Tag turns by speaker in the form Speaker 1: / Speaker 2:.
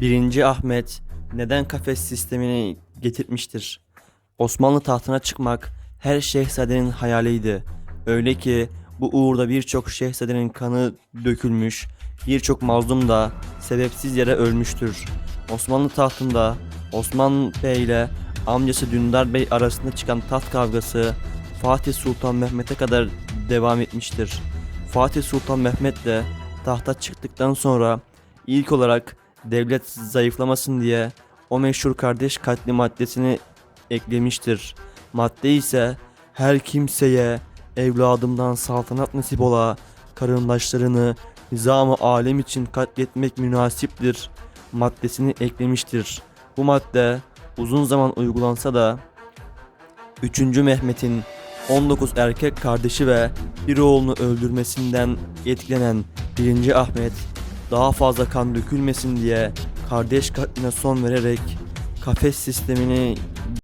Speaker 1: 1. Ahmet neden kafes sistemini getirmiştir? Osmanlı tahtına çıkmak her şehzadenin hayaliydi. Öyle ki bu uğurda birçok şehzadenin kanı dökülmüş, birçok mazlum da sebepsiz yere ölmüştür. Osmanlı tahtında Osman Bey ile amcası Dündar Bey arasında çıkan taht kavgası Fatih Sultan Mehmet'e kadar devam etmiştir. Fatih Sultan Mehmet de tahta çıktıktan sonra ilk olarak devlet zayıflamasın diye o meşhur kardeş katli maddesini eklemiştir. Madde ise her kimseye evladımdan saltanat nasip ola karındaşlarını nizam-ı alem için katletmek münasiptir maddesini eklemiştir. Bu madde uzun zaman uygulansa da 3. Mehmet'in 19 erkek kardeşi ve bir oğlunu öldürmesinden etkilenen 1. Ahmet daha fazla kan dökülmesin diye kardeş katline son vererek kafes sistemini